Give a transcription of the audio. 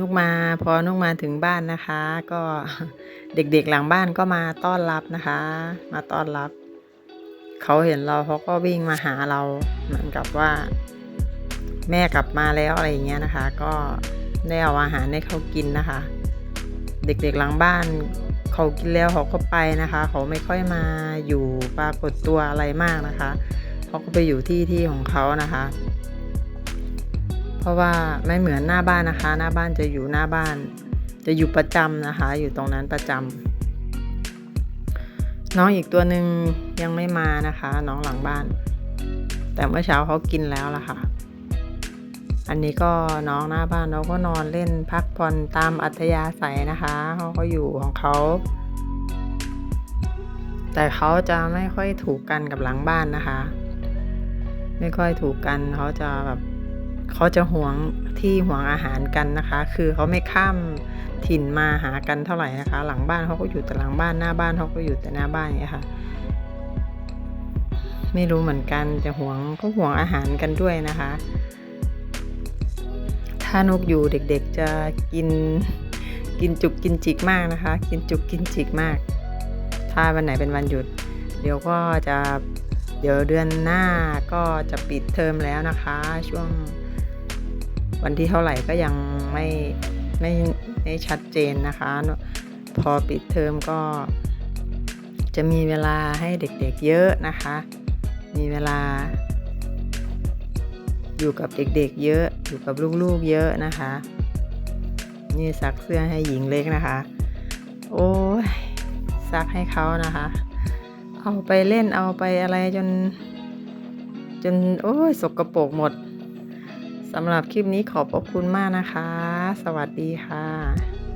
นุกมาพอนุกมาถึงบ้านนะคะ ก็เด็กๆหลังบ้านก็มาต้อนรับนะคะ มาต้อนรับ เขาเห็นเราเขาก็วิ่งมาหาเราเหมือนกับว่า แม่กลับมาแล้วอะไรอย่างเงี้ยนะคะ ก็ได้เอาอาหารให้เขากินนะคะ เด็กๆหลังบ้านเขากินแล้วเขาก็ไปนะคะ เขาไม่ค่อยมาอยู่ปรากฏตัวอะไรมากนะคะเขาก็ไปอยู่ที่ที่ของเขานะคะ เพราะว่าไม่เหมือนหน้าบ้านนะคะ หน้าบ้านจะอยู่หน้าบ้าน จะอยู่ประจำนะคะ อยู่ตรงนั้นประจำน้องอีกตัวหนึ่งยังไม่มานะคะ น้องหลังบ้าน แต่เมื่อเช้าเขากินแล้วล่ะค่ะ อันนี้ก็น้องหน้าบ้านเราก็นอนเล่นพักผ่อนตามอัธยาศัยนะคะเขาก็อยู่ของเขาแต่เขาจะไม่ค่อยถูกกันกับหลังบ้านนะคะ ไม่ค่อยถูกกันเขาจะแบบ เขาจะห่วงที่ห่วงอาหารกันนะคะ คือเขาไม่ข้ามถิ่นมาหากันเท่าไหร่นะคะ หลังบ้านเขาก็อยู่แต่หลังบ้านหน้าบ้านเขาก็อยู่แต่หน้าบ้านอย่างเงี้ค่ะ ไม่รู้เหมือนกันจะห่วงก็ห่วงอาหารกันด้วยนะคะ ถ้านกอยู่เด็กๆจะกินกินจุกกินจิกมากนะคะ กินจุกกินจิกมาก ถ้าวันไหนเป็นวันหยุด เดี๋ยวก็จะเดี๋ยวเดือนหน้าก็จะปิดเทอมแล้วนะคะ ช่วง วันที่เท่าไหร่ก็ยังไม่ไม่ไม่ชัดเจนนะคะ พอปิดเทอมก็ จะมีเวลาให้เด็กๆเยอะนะคะ มีเวลา อยู่กับเด็กๆเยอะอยู่กับลูกๆเยอะนะคะ นี่ซักเสื้อให้หญิงเล็กนะคะ โอ้ยซักให้เขานะคะ เอาไปเล่นเอาไปอะไรจน จนโอ้ยสกรปรกหมด สำหรับคลิปนี้ขอบพระคุณมากนะคะ สวัสดีค่ะ